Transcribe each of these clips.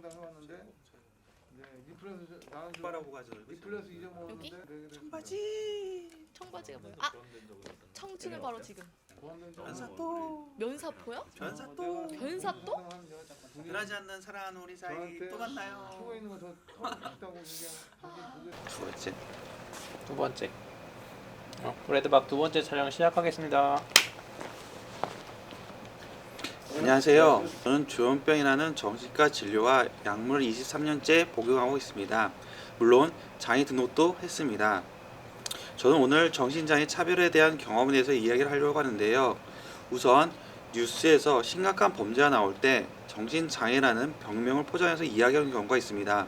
정당 해왔는데. 네, 2플러스 나는 청바라고 가져들고 2플러스 있었는데. 2점 여기? 먹었는데. 네, 청바지. 청바지가 뭐야? 아! 청춘은 바로 지금. 변사또 면사포요? 변사또 변사또? 변하지 않는 사랑한 우리 사이 또 만나요. 있는 거저 처음 있다고 그냥 두 번째. 두 번째. 어, 레드박 두 번째 촬영 시작하겠습니다. 안녕하세요. 저는 조현병이라는 정신과 진료와 약물을 23년째 복용하고 있습니다. 물론 장애 등록도 했습니다. 저는 오늘 정신장애 차별에 대한 경험에 대해서 이야기를 하려고 하는데요. 우선 뉴스에서 심각한 범죄가 나올 때 정신장애라는 병명을 포장해서 이야기하는 경우가 있습니다.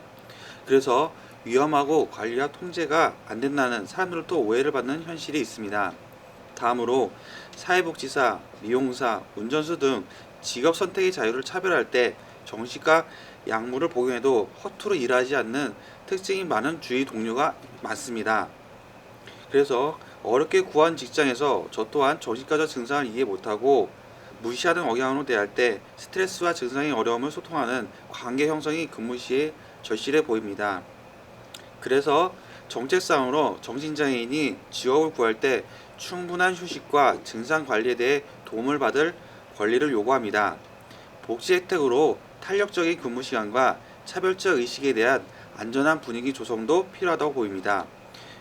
그래서 위험하고 관리와 통제가 안 된다는 사람들도 오해를 받는 현실이 있습니다. 다음으로 사회복지사, 미용사, 운전수 등 직업 선택의 자유를 차별할 때 정신과 약물을 복용해도 허투루 일하지 않는 특징이 많은 주위 동료가 많습니다. 그래서 어렵게 구한 직장에서 저 또한 정신과적 증상을 이해 못하고 무시하는 억양으로 대할 때 스트레스와 증상의 어려움을 소통하는 관계 형성이 근무 시에 절실해 보입니다. 그래서 정책상으로 정신장애인이 직업을 구할 때 충분한 휴식과 증상 관리에 대해 도움을 받을 권리를 요구합니다. 복지 혜택으로 탄력적인 근무 시간과 차별적 의식에 대한 안전한 분위기 조성도 필요하다고 보입니다.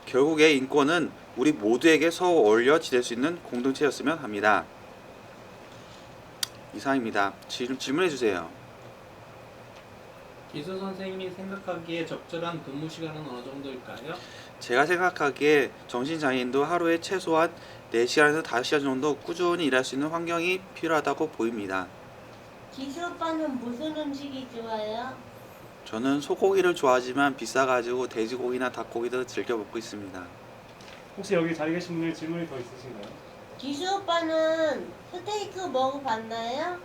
결국에 인권은 우리 모두에게 서로 어울려 지낼 수 있는 공동체였으면 합니다. 이상입니다. 질, 질문해 주세요. 기수 선생님이 생각하기에 적절한 근무 시간은 어느 정도일까요? 제가 생각하기에 정신장애인도 하루에 최소한 4시간에서 5시간 정도 꾸준히 일할 수 있는 환경이 필요하다고 보입니다. 기수 오빠는 무슨 음식이 좋아요? 저는 소고기를 좋아하지만 비싸가지고 돼지고기나 닭고기도 즐겨 먹고 있습니다. 혹시 여기 자리 계신 분들 질문이 더 있으신가요? 기수 오빠는 스테이크 먹어봤나요?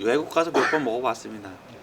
외국 가서 몇 번 먹어봤습니다. 네.